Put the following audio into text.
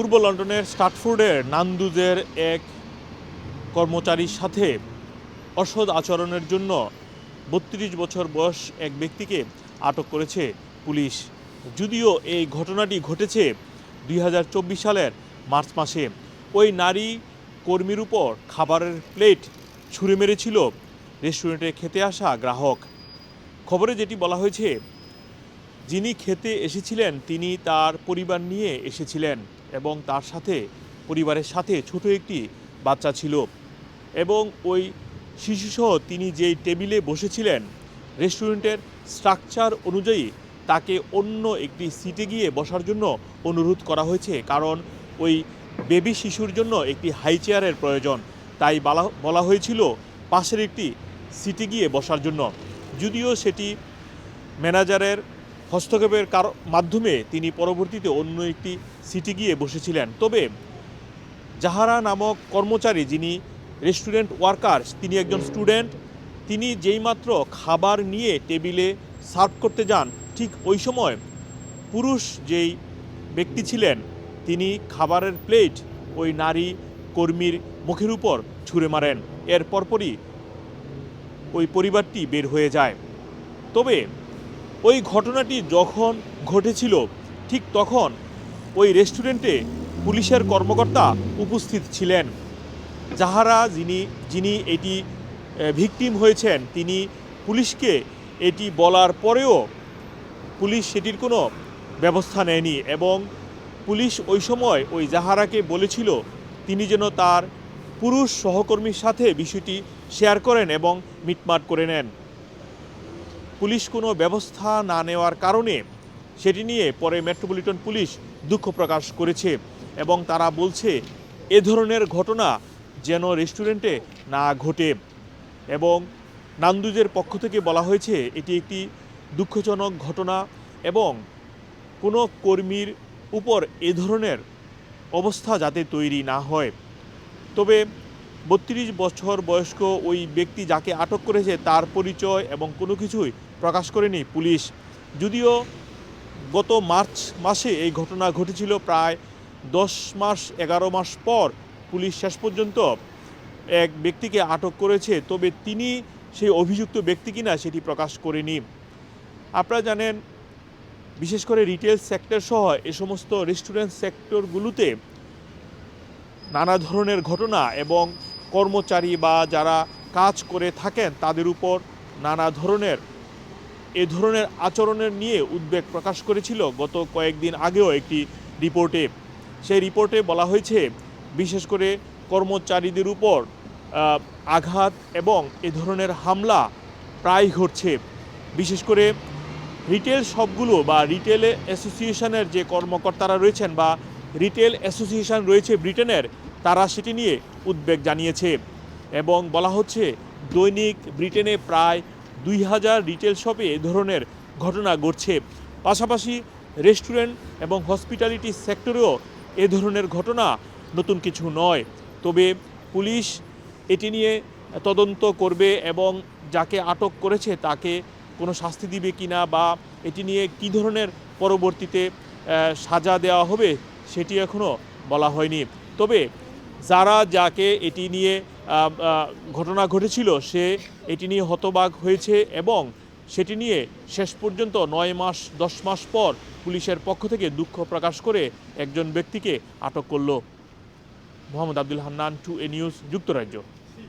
পূর্ব লন্ডনের স্টাটফোর্ডের নান্দুজের এক কর্মচারীর সাথে অসৎ আচরণের জন্য বত্রিশ বছর বয়স এক ব্যক্তিকে আটক করেছে পুলিশ। যদিও এই ঘটনাটি ঘটেছে দুই হাজার চব্বিশ সালের মার্চ মাসে। ওই নারী কর্মীর উপর খাবারের প্লেট ছুঁড়ে মেরেছিল রেস্টুরেন্টে খেতে আসা গ্রাহক। খবরে যেটি বলা হয়েছে, যিনি খেতে এসেছিলেন, তিনি তার পরিবার নিয়ে এসেছিলেন। এবং তার সাথে, পরিবারের সাথে ছোট একটি বাচ্চা ছিল। এবং ওই শিশুসহ তিনি যেই টেবিলে বসেছিলেন, রেস্টুরেন্টের স্ট্রাকচার অনুযায়ী তাকে অন্য একটি সিটে গিয়ে বসার জন্য অনুরোধ করা হয়েছে। কারণ ওই বেবি শিশুর জন্য একটি হাই চেয়ারের প্রয়োজন। তাই বলা বলা হয়েছিল পাশের একটি সিটে গিয়ে বসার জন্য। যদিও সেটি ম্যানেজারের হস্তক্ষেপের মাধ্যমে তিনি পরবর্তীতে অন্য একটি সিটে গিয়ে বসেছিলেন। তবে জাহারা নামক কর্মচারী যিনি রেস্টুরেন্ট ওয়ার্কার তিনি একজন স্টুডেন্ট, তিনি যেইমাত্র খাবার নিয়ে টেবিলে সার্ভ করতে যান, ঠিক ওই সময় পুরুষ যেই ব্যক্তি ছিলেন, তিনি খাবারের প্লেট ওই নারী কর্মীর মুখের উপর ছুঁড়ে মারেন। এর পরপরই ওই পরিবারটি বের হয়ে যায়। তবে ওই ঘটনাটি যখন ঘটেছিল, ঠিক তখন ওই রেস্টুরেন্টে পুলিশের কর্মকর্তা উপস্থিত ছিলেন। যাহারা যিনি যিনি এটি ভিকটিম হয়েছেন, তিনি পুলিশকে এটি বলার পরেও পুলিশ সেটির কোনো ব্যবস্থা নেয়নি এবং পুলিশ ওই সময় ওই জাহারাকে বলেছিল, তিনি যেন তার পুরুষ সহকর্মীর সাথে বিষয়টি শেয়ার করেন এবং মিটমাট করে নেন। পুলিশ কোনো ব্যবস্থা না নেওয়ার কারণে সেটি নিয়ে পরে মেট্রোপলিটন পুলিশ দুঃখ প্রকাশ করেছে এবং তারা বলছে, এ ধরনের ঘটনা যেন রেস্টুরেন্টে না ঘটে। এবং নান্দুজের পক্ষ থেকে বলা হয়েছে, এটি একটি দুঃখজনক ঘটনা এবং কোনো কর্মীর উপর এ ধরনের অবস্থা যাতে তৈরি না হয়। তবে বত্রিশ বছর বয়স্ক ওই ব্যক্তি যাকে আটক করেছে তার পরিচয় এবং কোনো কিছুই প্রকাশ করেনি পুলিশ। যদিও গত মার্চ মাসে এই ঘটনা ঘটেছিল প্রায় দশ মাস, এগারো মাস পর পুলিশ শেষ পর্যন্ত এক ব্যক্তিকে আটক করেছে, তবে তিনি সেই অভিযুক্ত ব্যক্তি কিনা সেটি প্রকাশ করেনি। আপনারা জানেন, বিশেষ করে রিটেল সেক্টর সহ এ সমস্ত রেস্টুরেন্ট সেক্টরগুলোতে নানা ধরনের ঘটনা এবং কর্মচারী বা যারা কাজ করে থাকেন, তাদের উপর নানা ধরনের এ ধরনের আচরণের নিয়ে উদ্বেগ প্রকাশ করেছিল গত কয়েকদিন আগেও একটি রিপোর্টে। সেই রিপোর্টে বলা হয়েছে, বিশেষ করে কর্মচারীদের উপর আঘাত এবং এ ধরনের হামলা প্রায় ঘটছে। বিশেষ করে রিটেল শপগুলো বা রিটেল অ্যাসোসিয়েশনের যে কর্মকর্তারা রয়েছেন বা রিটেল অ্যাসোসিয়েশন রয়েছে ব্রিটেনের, তারা সেটি নিয়ে উদ্বেগ জানিয়েছে এবং বলা হচ্ছে, দৈনিক ব্রিটেনে প্রায় দুই হাজার রিটেল শপে এ ধরনের ঘটনা ঘটছে। পাশাপাশি রেস্টুরেন্ট এবং হসপিটালিটি সেক্টরেও এ ধরনের ঘটনা নতুন কিছু নয়। তবে পুলিশ এটি নিয়ে তদন্ত করবে এবং যাকে আটক করেছে তাকে কোনো শাস্তি দিবে কি না বা এটি নিয়ে কী ধরনের পরবর্তীতে সাজা দেওয়া হবে সেটি এখনও বলা হয়নি। তবে যারা যাকে এটি নিয়ে ঘটনা ঘটেছিল, সে এটি নিয়ে হতবাক হয়েছে এবং সেটি নিয়ে শেষ পর্যন্ত নয় মাস, দশ মাস পর পুলিশের পক্ষ থেকে দুঃখ প্রকাশ করে একজন ব্যক্তিকে আটক করল। Mohammad Abdul Hannan, to a news, যুক্তরাজ্য।